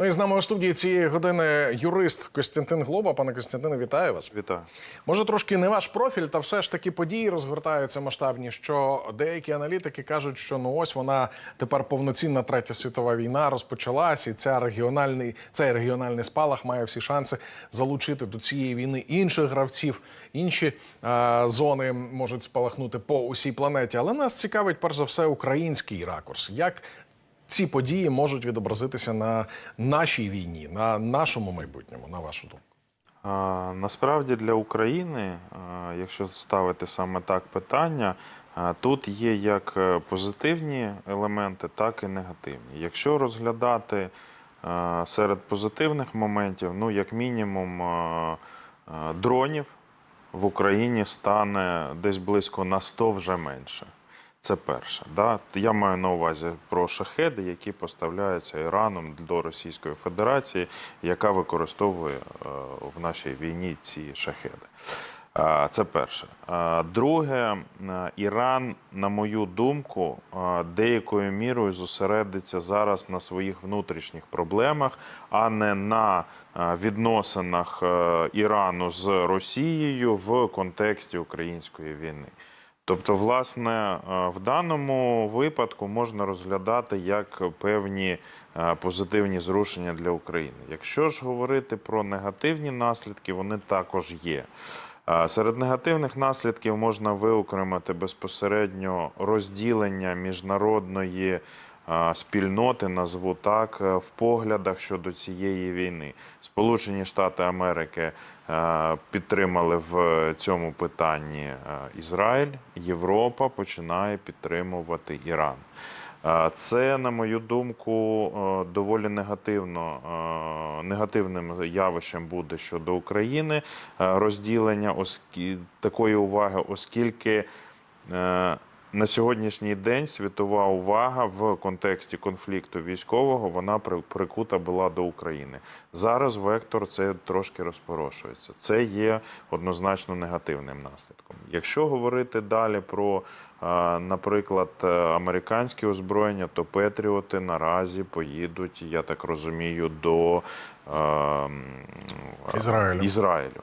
Ну і з нами у студії цієї години юрист Костянтин Глоба. Пане Костянтине, вітаю вас. Вітаю. Може, трошки не ваш профіль, та все ж таки події розгортаються масштабні. Що деякі аналітики кажуть, що ну ось вона тепер повноцінна третя світова війна розпочалась, і ця регіональний цей регіональний спалах має всі шанси залучити до цієї війни інших гравців. Інші е, зони можуть спалахнути по усій планеті. Але нас цікавить перш за все український ракурс. Як ці події можуть відобразитися на нашій війні, на нашому майбутньому, на вашу думку? Насправді для України, якщо ставити саме так питання, тут є як е, позитивні елементи, так і негативні. Якщо розглядати серед позитивних моментів, ну як мінімум дронів в Україні стане десь близько на 100 вже менше. Це перше. Да? Я маю на увазі про шахеди, які поставляються Іраном до Російської Федерації, яка використовує е, в нашій війні ці шахеди. Е, Це перше. Е, Друге, Іран, на мою думку, деякою мірою зосередиться зараз на своїх внутрішніх проблемах, а не на відносинах Ірану з Росією в контексті української війни. Тобто, власне, е, в даному випадку можна розглядати як певні е, позитивні зрушення для України. Якщо ж говорити про негативні наслідки, вони також є. Е, Серед негативних наслідків можна виокремити безпосередньо розділення міжнародної спільноти, назву так, е, в поглядах щодо цієї війни. Сполучені Штати Америки е, підтримали в цьому питанні е, Ізраїль, Європа починає підтримувати Іран. Це, на мою думку, доволі негативно, негативним явищем буде щодо України розділення такої уваги, оскільки на сьогоднішній день світова увага в контексті конфлікту військового вона при- прикута була до України. Зараз вектор це трошки розпорошується. Це є однозначно негативним наслідком. Якщо говорити далі про, е, наприклад, е, американські озброєння, то Петріоти наразі поїдуть, я так розумію, до е, Ізраїлю. Ізраїлю.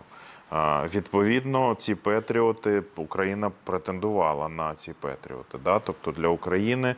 Відповідно, ці Петріоти Україна претендувала на ці Петріоти. Да? Тобто для України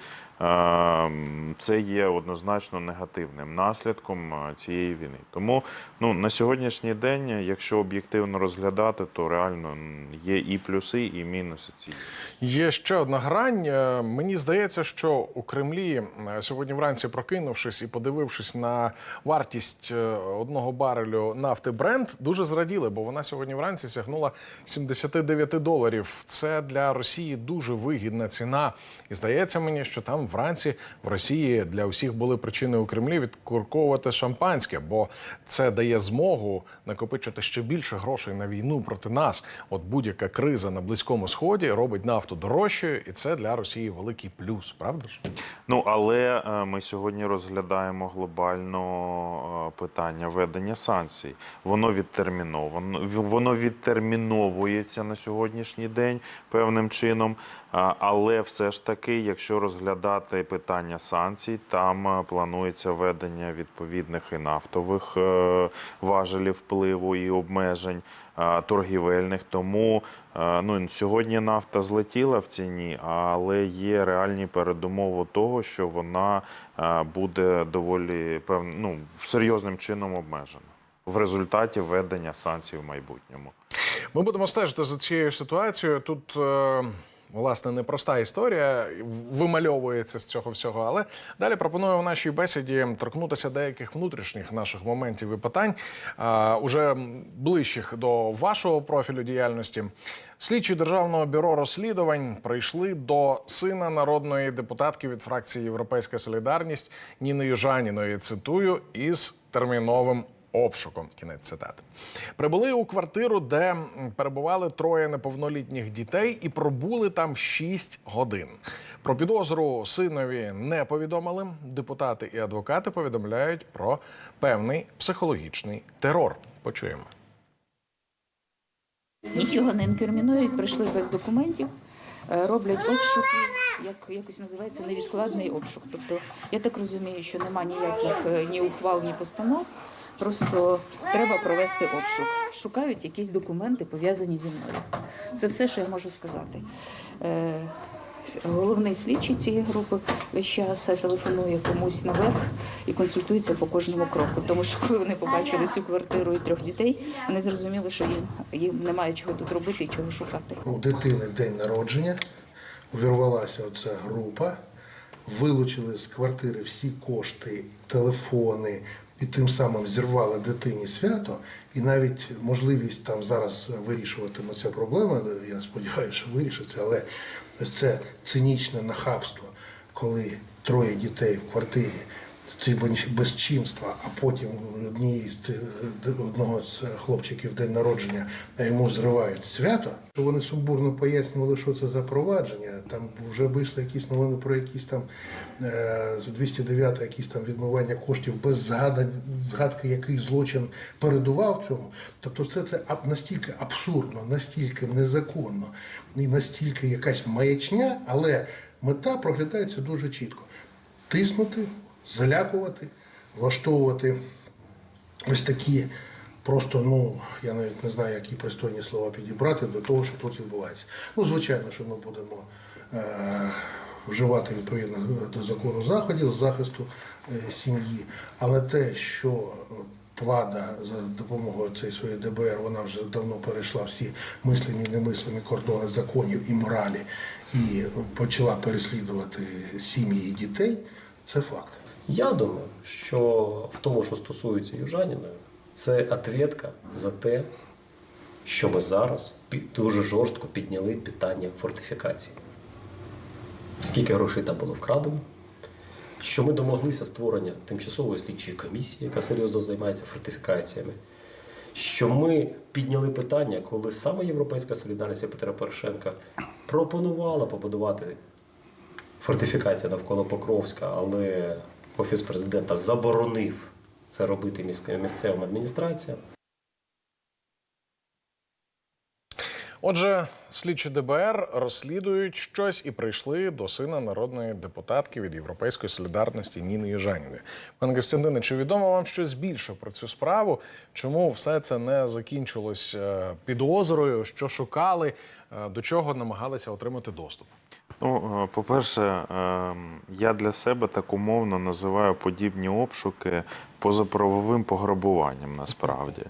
це є однозначно негативним наслідком е, цієї війни. Тому ну, на сьогоднішній день, якщо об'єктивно розглядати, то реально є і плюси, і мінуси цієї. Є ще одна грань. Е, Мені здається, що у Кремлі е, сьогодні вранці прокинувшись і подивившись на вартість одного барелю нафти Brent, дуже зраділи, бо вона сьогодні вранці сягнула 79 доларів. Це для Росії дуже вигідна ціна. І здається мені, що там вранці в Росії для усіх були причини у Кремлі відкурковувати шампанське, бо це дає змогу накопичити ще більше грошей на війну проти нас. От будь-яка криза на близькому сході робить нафту дорожчою, і це для Росії великий плюс, правда ж? Ну але е, ми сьогодні розглядаємо глобально е, питання ведення санкцій. Воно відтерміновано, воно відтерміновується на сьогоднішній день певним чином. Але все ж таки, якщо розглядати питання санкцій, там е, планується введення відповідних і нафтових е, важелів впливу і обмежень торгівельних. Тому е, ну, сьогодні нафта злетіла в ціні, але є реальні передумови того, що вона буде доволі ну, серйозним чином обмежена в результаті введення санкцій в майбутньому. Ми будемо стежити за цією ситуацією. Тут. е, Власне, непроста історія вимальовується з цього всього, але далі пропоную в нашій бесіді торкнутися деяких внутрішніх наших моментів і питань, а, уже ближчих до вашого профілю діяльності. Слідчі державного бюро розслідувань прийшли до сина народної депутатки від фракції Європейська Солідарність Ніни Южаніної. Цитую із терміновим обшуком. Кінець цитати. Прибули у квартиру, де перебували троє неповнолітніх дітей, і пробули там 6 годин. Про підозру синові не повідомили. Депутати і адвокати повідомляють про певний психологічний терор. Почуємо. Нічого не інкримінують, прийшли без документів. е, роблять обшуки, як якось називається невідкладний обшук. Тобто я так розумію, що нема ніяких е, ні ухвал, ні постанов. Просто треба провести обшук. Шукають якісь документи пов'язані зі мною. Це все, що я можу сказати. Е, Головний слідчий цієї групи весь час телефонує комусь наверх і консультується по кожному кроку. Тому що коли вони побачили цю квартиру і трьох дітей, вони зрозуміли, що їм, їм немає чого тут робити і чого шукати. у дитини день народження, увірвалася оця група, вилучили з квартири всі кошти, телефони і тим самим зірвали дитині свято. І навіть можливість там зараз вирішуватиме ця проблема, я сподіваюся, що вирішиться, але це цинічне нахабство, коли троє дітей в квартирі ці безчинства, а потім однієї з цих одного з хлопчиків день народження йому зривають свято. То вони сумбурно пояснювали, що це за провадження. Там вже вийшли якісь новини про якісь там е, 209 якісь там відмивання коштів без згадань, згадки, який злочин передував цьому. Тобто, це аб- настільки абсурдно, настільки незаконно і настільки якась маячня, але мета проглядається дуже чітко тиснути, залякувати, влаштовувати ось такі просто, ну, я навіть не знаю, які пристойні слова підібрати до того, що тут відбувається. Ну, звичайно, що ми будемо е, вживати відповідно до закону заходів з захисту е, сім'ї, але те, що влада за допомогою цієї своєї ДБР, вона вже давно перейшла всі мислені і немислені кордони законів і моралі і почала переслідувати сім'ї і дітей, це факт. Я думаю, що в тому, що стосується Южаніної, це ответка за те, що ми зараз дуже жорстко підняли питання фортифікації. Скільки грошей там було вкрадено, що ми домоглися створення тимчасової слідчої комісії, яка серйозно займається фортифікаціями. Що ми підняли питання, коли саме Європейська солідарність Петра Порошенка пропонувала побудувати фортифікація навколо Покровська, але Офіс президента заборонив це робити місцевим адміністраціям. Отже, слідчі ДБР розслідують щось і прийшли до сина народної депутатки від Європейської солідарності Ніни Южаніної. Пане Костянтине, чи відомо вам щось більше про цю справу? Чому все це не закінчилось е, підозрою? Що шукали? Е, До чого намагалися отримати доступ? Ну, е, по-перше, е, я для себе так умовно називаю подібні обшуки позаправовим пограбуванням насправді.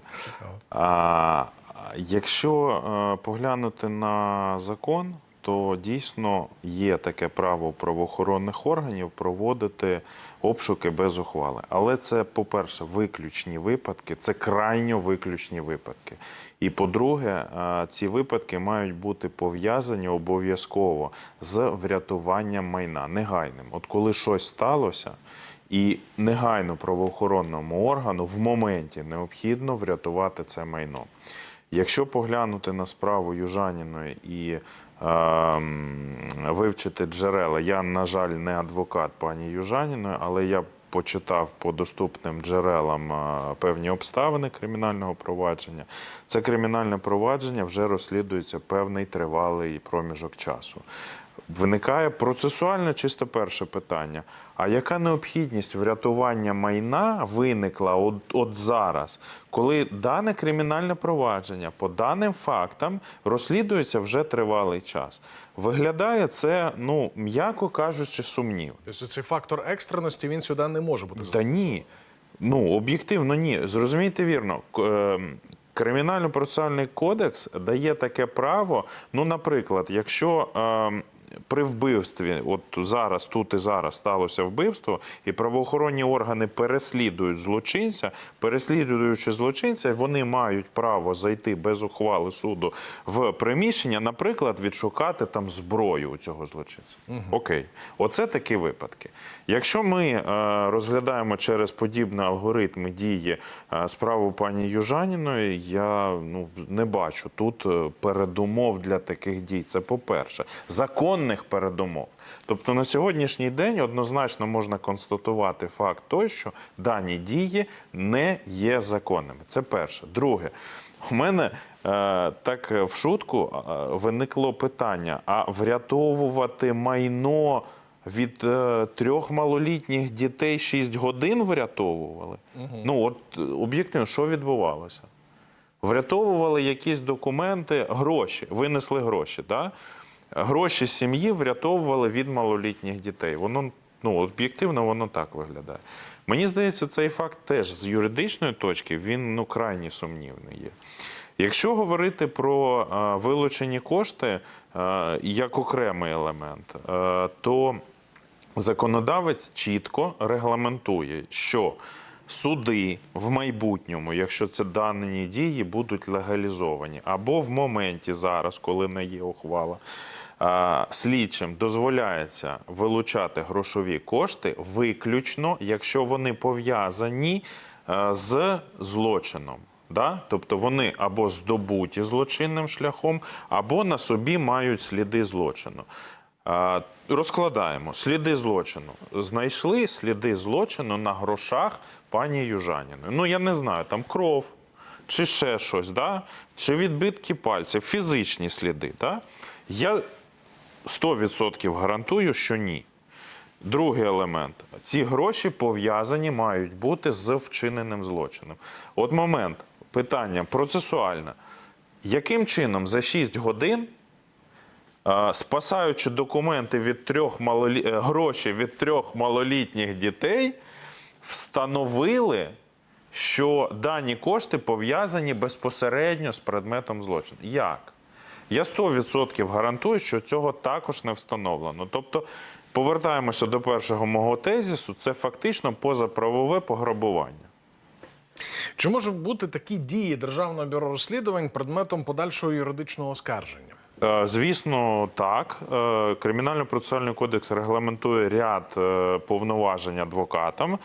А якщо е, поглянути на закон, то дійсно є таке право правоохоронних органів проводити обшуки без ухвали. Але це, по-перше, виключні випадки, це крайньо виключні випадки. І по-друге, е, ці випадки мають бути пов'язані обов'язково з врятуванням майна негайним. От коли щось сталося, і негайно правоохоронному органу в моменті необхідно врятувати це майно. Якщо поглянути на справу Южаніної і вивчити джерела, я, на жаль, не адвокат пані Южаніної, але я почитав по доступним джерелам е, певні обставини кримінального провадження. Це кримінальне провадження вже розслідується певний тривалий проміжок часу. Виникає процесуальне чисто перше питання. А яка необхідність врятування майна виникла от, от зараз, коли дане кримінальне провадження по даним фактам розслідується вже тривалий час? Виглядає це, ну м'яко кажучи, сумнів. Тобто цей фактор екстреності він сюди не може бути Та ні. Ну, об'єктивно, ні. Зрозумійте вірно. Ем, Кримінально-процесуальний кодекс дає таке право. Ну, наприклад, якщо ем, при вбивстві, от зараз, тут і зараз сталося вбивство, і правоохоронні органи переслідують злочинця, переслідуючи злочинця, вони мають право зайти без ухвали суду в приміщення, наприклад, відшукати там зброю у цього злочинця. Окей, оце такі випадки. Якщо ми е, розглядаємо через подібні алгоритми дії е, справу пані Южаніної, я ну не бачу тут е, передумов для таких дій. Це по-перше, законних передумов. Тобто на сьогоднішній день однозначно можна констатувати факт той, що дані дії не є законними. Це перше. Друге, у мене так в шутку виникло питання: а врятовувати майно від е, трьох малолітніх дітей 6 годин врятовували? Ну от об'єктивно, що відбувалося? Врятовували якісь документи, гроші, винесли гроші. Да? Гроші сім'ї врятовували від малолітніх дітей. Воно ну, об'єктивно воно так виглядає. Мені здається, цей факт теж з юридичної точки він ну, крайні сумнівний є. Якщо говорити про е, вилучені кошти е, як окремий елемент, е, то законодавець чітко регламентує, що суди в майбутньому, якщо це дані дії, будуть легалізовані, або в моменті зараз, коли не є ухвала. Слідчим дозволяється вилучати грошові кошти виключно, якщо вони пов'язані е, з злочином. Да? Тобто вони або здобуті злочинним шляхом, або на собі мають сліди злочину. Розкладаємо сліди злочину. Знайшли сліди злочину на грошах пані Южаніної. Ну я не знаю, там кров чи ще щось, да? чи відбитки пальців, фізичні сліди. Да? Я 100% гарантую, що ні. Другий елемент: ці гроші пов'язані мають бути з вчиненим злочином. От момент питання процесуальне. Яким чином за 6 годин спасаючи документи від трьох малолі... е, гроші від трьох малолітніх дітей, встановили, що дані кошти пов'язані безпосередньо з предметом злочину. Як? Я 100% гарантую, що цього також не встановлено. Тобто, повертаємося до першого мого тезісу, це фактично позаправове пограбування. Чи можуть бути такі дії Державного бюро розслідувань предметом подальшого юридичного оскарження? Е, Звісно, так. Е, Кримінально-процесуальний кодекс регламентує ряд е, повноважень адвокатам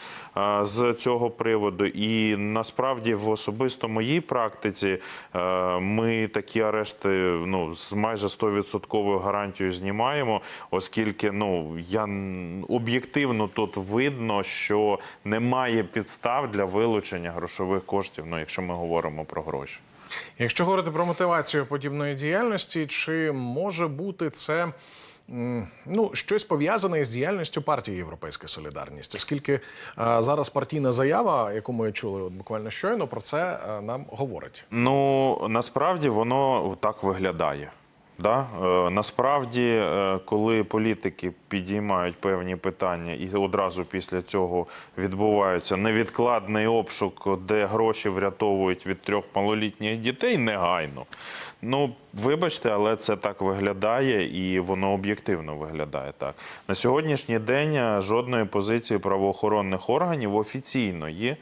з цього приводу. І насправді в особисто моїй практиці ми такі арешти ну, з майже 100% гарантією знімаємо, оскільки ну, я об'єктивно тут видно, що немає підстав для вилучення грошових коштів, ну, якщо ми говоримо про гроші. Якщо говорити про мотивацію подібної діяльності, чи може бути це ну, щось пов'язане із діяльністю партії Європейська Солідарність, оскільки е, зараз партійна заява, яку ми чули от буквально щойно, про це е, нам говорить. Ну насправді воно так виглядає. Да? Е, насправді, е, коли політики підіймають певні питання, і одразу після цього відбувається невідкладний обшук, де гроші врятовують від трьох малолітніх дітей негайно. Ну, вибачте, але це так виглядає і воно об'єктивно виглядає так. На сьогоднішній день е, жодної позиції правоохоронних органів офіційної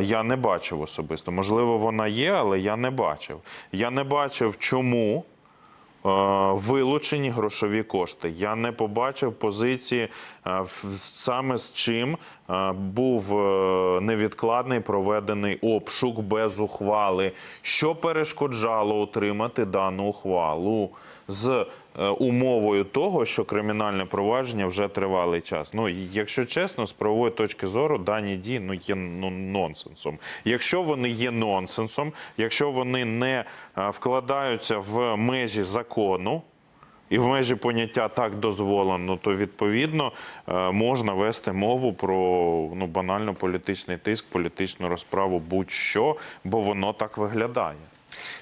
я не бачив особисто. Можливо, вона є, але я не бачив. Я не бачив, чому. Е, Вилучені грошові кошти. Я не побачив позиції е, саме з чим е, був невідкладний проведений обшук без ухвали, що перешкоджало отримати дану ухвалу з умовою того, що кримінальне провадження вже тривалий час. Ну якщо чесно, з правової точки зору дані дії ну є ну, нонсенсом. Якщо вони є нонсенсом, якщо вони не е, вкладаються в межі закону. І в межі поняття так дозволено, то відповідно е, можна вести мову про ну банально політичний тиск, політичну розправу, будь-що, бо воно так виглядає.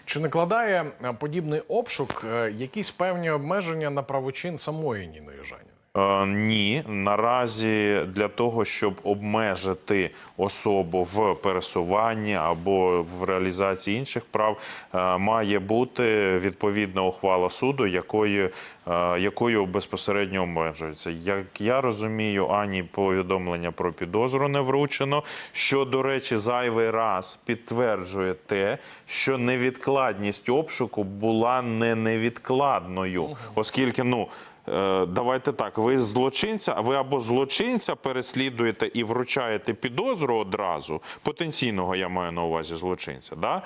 Чи накладає е, подібний обшук е, якісь певні обмеження на правочин самої Ніни Южаніної? Е, ні, наразі для того, щоб обмежити особу в пересуванні або в реалізації інших прав, е, має бути відповідна ухвала суду, якою, е, якою безпосередньо обмежується. Як я розумію, ані повідомлення про підозру не вручено, що, до речі, зайвий раз підтверджує те, що невідкладність обшуку була не невідкладною, оскільки ну. Е, Давайте так, ви злочинця, ви або злочинця переслідуєте і вручаєте підозру одразу, потенційного я маю на увазі злочинця, да?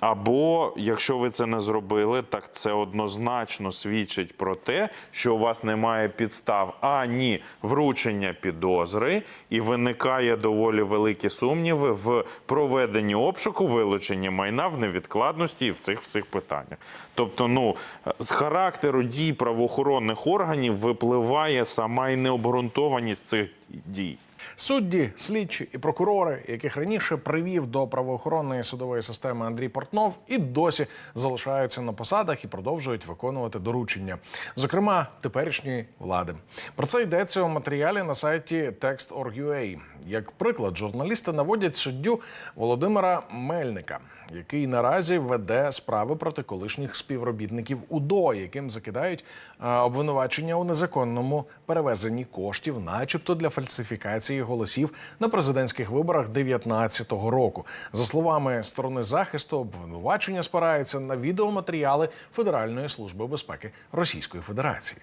Або якщо ви це не зробили, так це однозначно свідчить про те, що у вас немає підстав ані вручення підозри, і виникає доволі великі сумніви в проведенні обшуку, вилученні майна в невідкладності і в цих всіх питаннях. Тобто, ну з характеру дій правоохоронних органів випливає сама і необґрунтованість цих дій. Судді, слідчі і прокурори, яких раніше привів до правоохоронної судової системи Андрій Портнов, і досі залишаються на посадах і продовжують виконувати доручення, зокрема теперішньої влади. Про це йдеться у матеріалі на сайті Text.org.ua. Як приклад, журналісти наводять суддю Володимира Мельника, який наразі веде справи проти колишніх співробітників УДО, яким закидають обвинувачення у незаконному перевезенні коштів, начебто для фальсифікації голосів на президентських виборах 2019 року. За словами сторони захисту, обвинувачення спирається на відеоматеріали Федеральної служби безпеки Російської Федерації.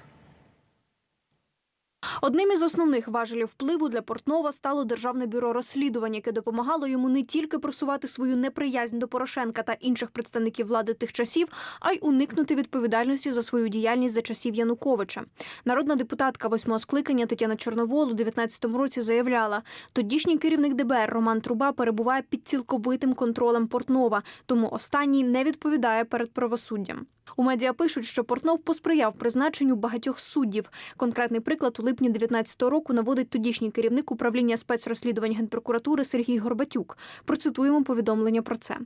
Одним із основних важелів впливу для Портнова стало державне бюро розслідувань, яке допомагало йому не тільки просувати свою неприязнь до Порошенка та інших представників влади тих часів, а й уникнути відповідальності за свою діяльність за часів Януковича. Народна депутатка восьмого скликання Тетяна Чорновол у 19-му році заявляла, тодішній керівник ДБР Роман Труба перебуває під цілковитим контролем Портнова, тому останній не відповідає перед правосуддям. У медіа пишуть, що Портнов посприяв призначенню багатьох суддів. Конкретний приклад у липні 19-го року наводить тодішній керівник управління спецрозслідувань генпрокуратури Сергій Горбатюк. Процитуємо повідомлення про це.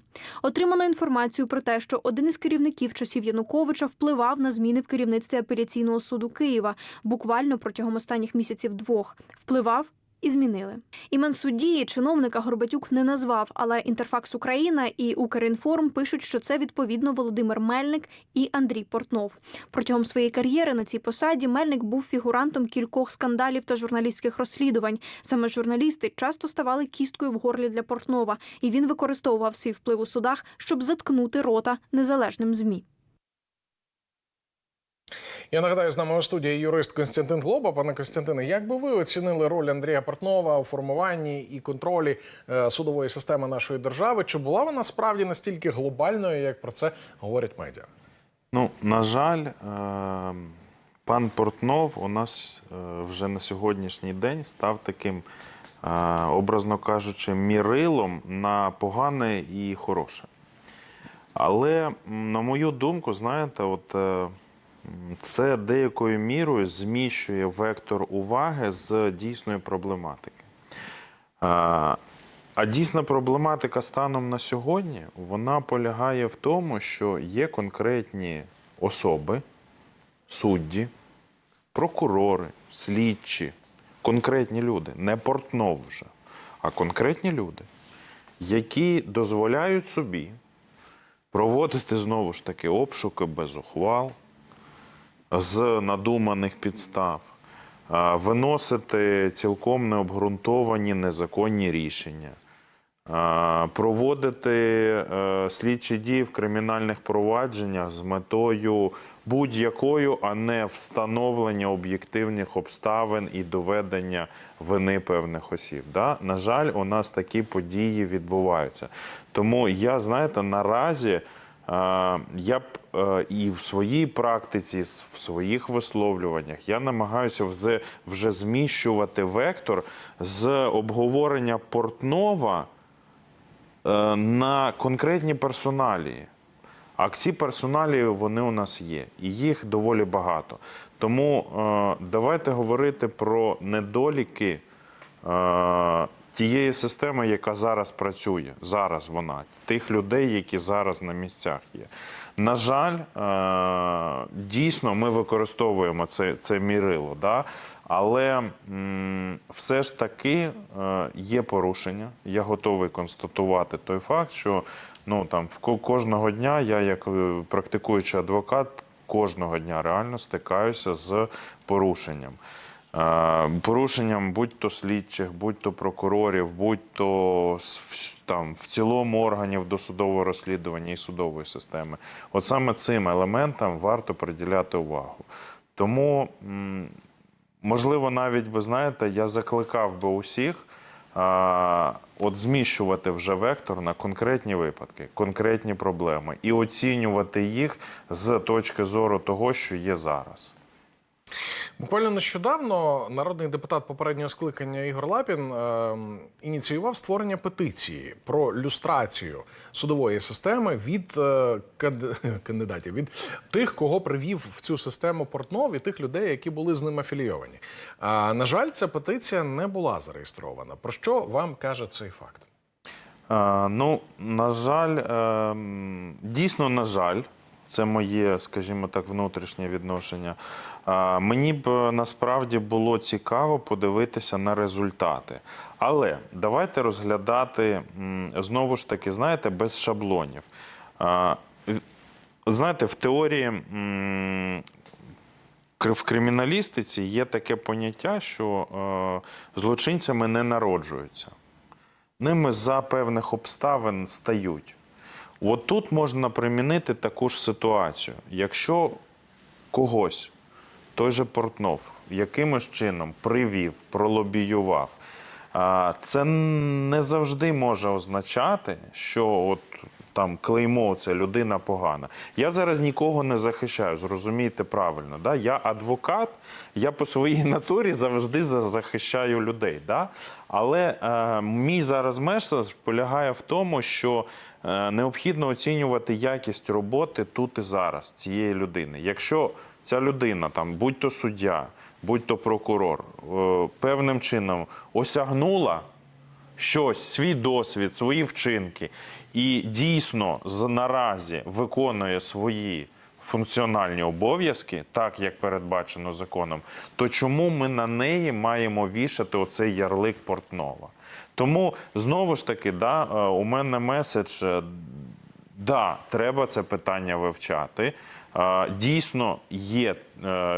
Отримано інформацію про те, що один із керівників часів Януковича впливав на зміни в керівництві апеляційного суду Києва буквально протягом останніх місяців двох. Впливав. І змінили імен судді чиновника Горбатюк не назвав, але інтерфакс Україна і Укрінформ пишуть, що це відповідно Володимир Мельник і Андрій Портнов. Протягом своєї кар'єри на цій посаді Мельник був фігурантом кількох скандалів та журналістських розслідувань. Саме журналісти часто ставали кісткою в горлі для Портнова, і він використовував свій вплив у судах, щоб заткнути рота незалежним змі. Я нагадаю, з нами у студії юрист Константин Глоба. Пане Костянтине, як би ви оцінили роль Андрія Портнова у формуванні і контролі е, судової системи нашої держави? Чи була вона справді настільки глобальною, як про це говорять медіа? Ну, на жаль, е, пан Портнов у нас е, вже на сьогоднішній день став таким, образно кажучи, мірилом на погане і хороше. Але, на мою думку, знаєте, от це деякою мірою зміщує вектор уваги з дійсної проблематики. А, дійсна проблематика станом на сьогодні вона полягає в тому, що є конкретні особи, судді, прокурори, слідчі, конкретні люди, не портнов вже, а конкретні люди, які дозволяють собі проводити знову ж таки обшуки без ухвал, з надуманих підстав, виносити цілком необґрунтовані незаконні рішення, проводити е, слідчі дії в кримінальних провадженнях з метою будь-якою, а не встановлення об'єктивних обставин і доведення вини певних осіб. Да? На жаль, у нас такі події відбуваються. Тому я, знаєте, наразі. Я б е, і в своїй практиці, в своїх висловлюваннях я намагаюся вже, вже зміщувати вектор з обговорення Портнова е, на конкретні персоналії. А ці персоналії вони у нас є, і їх доволі багато. Тому е, давайте говорити про недоліки тієї системи, яка зараз працює. Зараз вона, тих людей, які зараз на місцях є. На жаль, е, дійсно ми використовуємо це, це мірило, да? але все ж таки е, є порушення. Я готовий констатувати той факт, що ну, там, кожного дня я, як е, практикуючий адвокат, кожного дня реально стикаюся з порушенням. Е, Порушенням будь-то слідчих, будь-то прокурорів, будь-то там в цілому органів досудового розслідування і судової системи. От саме цим елементам варто приділяти увагу. Тому, можливо, навіть би знаєте, я закликав би усіх а, от зміщувати вже вектор на конкретні випадки, конкретні проблеми і оцінювати їх з точки зору того, що є зараз. Буквально нещодавно народний депутат попереднього скликання Ігор Лапін е, ініціював створення петиції про люстрацію судової системи від е, кандидатів, від тих, кого привів в цю систему Портнов і тих людей, які були з ним афілійовані. А, на жаль, ця петиція не була зареєстрована. Про що вам каже цей факт? Е, ну, на жаль, е, дійсно, на жаль, це моє, скажімо так, внутрішнє відношення. Мені б е, насправді було цікаво подивитися на результати. Але давайте розглядати знову ж таки, знаєте, без шаблонів. Знаєте, в теорії в криміналістиці є таке поняття, що е, злочинцями не народжуються ними за певних обставин стають. От тут можна примінити таку ж ситуацію. Якщо когось, той же Портнов, якимось чином привів, пролобіював, це не завжди може означати, що от там клеймо це людина погана. Я зараз нікого не захищаю, зрозумійте правильно. Да? Я адвокат, я по своїй натурі завжди захищаю людей. Да? Але е, мій зараз меседж полягає в тому, що необхідно оцінювати якість роботи тут і зараз цієї людини. Якщо ця людина, там, будь то суддя, будь то прокурор, е, певним чином осягнула щось, свій досвід, свої вчинки, і дійсно наразі виконує свої функціональні обов'язки, так як передбачено законом, то чому ми на неї маємо вішати оцей ярлик Портнова? Тому знову ж таки, да, е, у мене меседж. е, Да, треба це питання вивчати. Е, Дійсно, є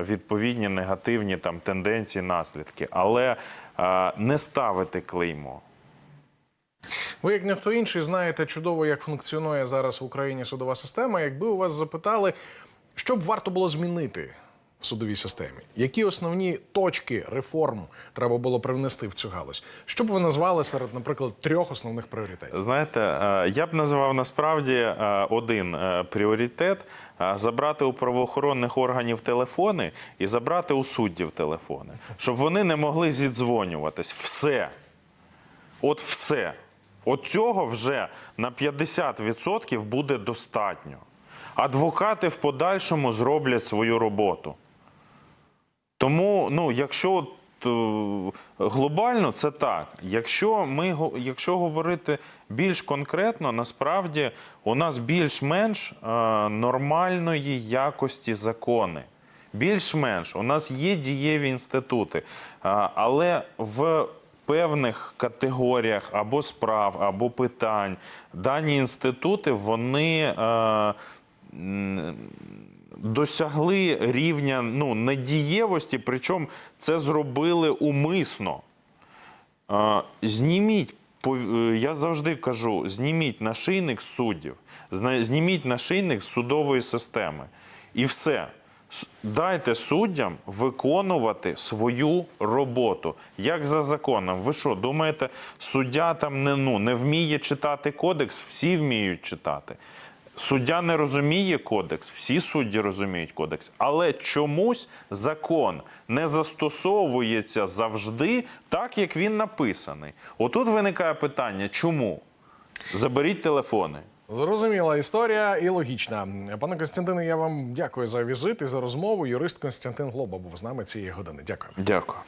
відповідні негативні там тенденції, наслідки, але не ставити клеймо. Ви, як ніхто інший, знаєте чудово, як функціонує зараз в Україні судова система. Якби у вас запитали, що б варто було змінити в судовій системі, які основні точки реформ треба було привнести в цю галузь, що б ви назвали серед, наприклад, трьох основних пріоритетів? Знаєте, е, я б назвав насправді е, один е, пріоритет забрати у правоохоронних органів телефони і забрати у суддів телефони, щоб вони не могли зідзвонюватись. Все. От все. От цього вже на 50% буде достатньо. Адвокати в подальшому зроблять свою роботу. Тому, ну, якщо е, глобально, це так. Якщо ми якщо говорити більш конкретно, насправді у нас більш-менш е, нормальної якості закони. Більш-менш у нас є дієві інститути, але в певних категоріях або справ, або питань дані інститути вони. е, досягли рівня ну, недієвості, причому це зробили умисно. Е, Зніміть, е, я завжди кажу: зніміть нашийник суддів, зніміть нашийник судової системи. І все. Дайте суддям виконувати свою роботу, як за законом. Ви що, думаєте, суддя там не, ну, не вміє читати кодекс? Всі вміють читати. Суддя не розуміє кодекс, всі судді розуміють кодекс, але чомусь закон не застосовується завжди так, як він написаний. Отут виникає питання: чому? Заберіть телефони. Зрозуміла історія і логічна. Пане Костянтине, я вам дякую за візит і за розмову. Юрист Константин Глоба був з нами цієї години. Дякую. Дякую.